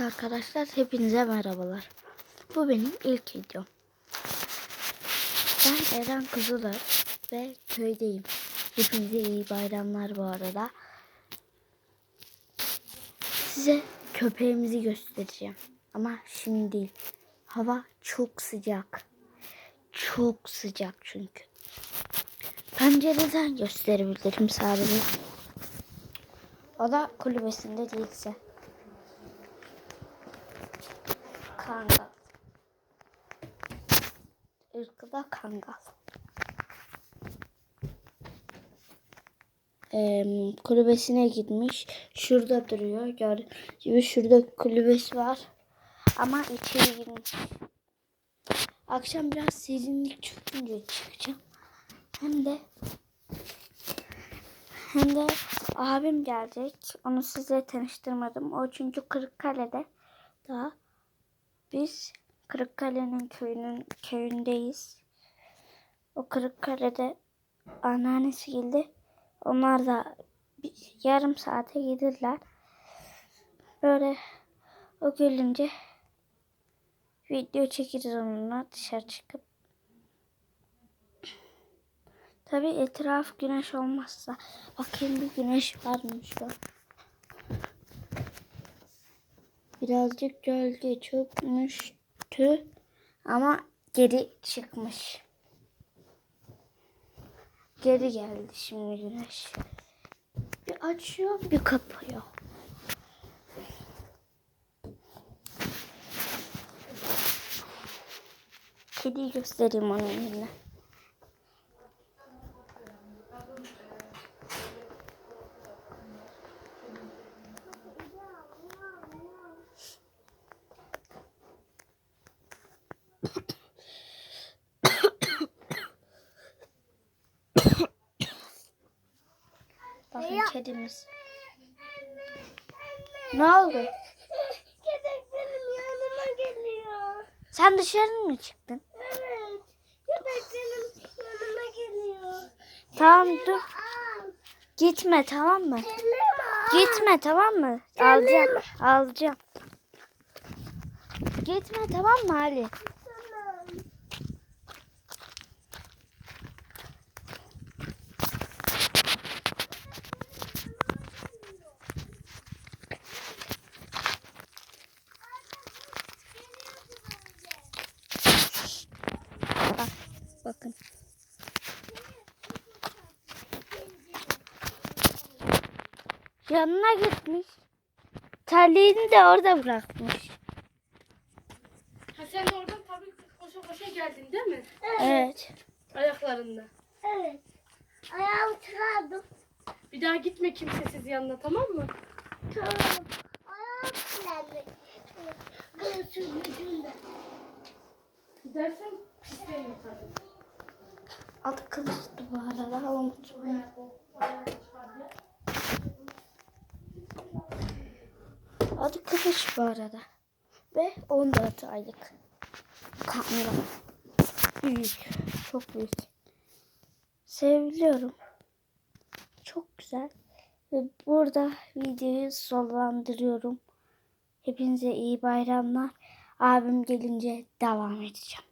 Evet arkadaşlar hepinize merhabalar. Bu benim ilk videom. Ben Eren Kızılır ve köydeyim. Hepinize iyi bayramlar bu arada. Size köpeğimizi göstereceğim. Ama şimdi değil. Hava çok sıcak. Çok sıcak çünkü. Pencereden gösterebilirim sadece. O da kulübesinde değilse. Kangal. Irkı da kangal. Ee, kulübesine gitmiş. Şurada duruyor. Gördüğünüz gibi şurada kulübesi var. Ama içeri girmiş. Akşam biraz serinlik çökünce çıkacağım. Hem de hem de abim gelecek. Onu size tanıştırmadım. O çünkü Kırıkkale'de daha. Biz Kırıkkale'nin köyünün köyündeyiz. O Kırıkkale'de anneannesi geldi. Onlar da bir, yarım saate gelirler. Böyle o gelince video çekeriz onunla dışarı çıkıp. Tabi etraf güneş olmazsa. Bakayım bir güneş var mı şu? Birazcık gölge çökmüştü ama geri çıkmış. Geri geldi şimdi güneş. Bir açıyor bir kapıyor. Kediyi göstereyim onun yerine. Bakın kedimiz. Ne oldu? Köpek benim yanıma geliyor. Sen dışarı mı çıktın? Evet. Köpek benim yanıma geliyor. Tamam dur. Al. Gitme tamam mı? Al. Gitme tamam mı? Alacağım. Alacağım. Gitme tamam mı Ali? Tamam. Bak, bakın. Yanına gitmiş. Terliğini de orada bırakmış. Ha sen de oradan tabii koşa koşa geldin değil mi? Evet. Ayaklarında. Evet. Ayağımı çıkardım. Bir daha gitme kimsesiz yanına tamam mı? Tamam. Ayağım kirlendi. Göğsüm gücümde. Gidersen pislenir tabii. Adı kılıçtı bu arada. Unutmayın. Adı Kılıç bu arada. Ve 14 aylık. Kanlı. Büyük. Çok büyük. Seviliyorum. Çok güzel. Ve burada videoyu sonlandırıyorum. Hepinize iyi bayramlar. Abim gelince devam edeceğim.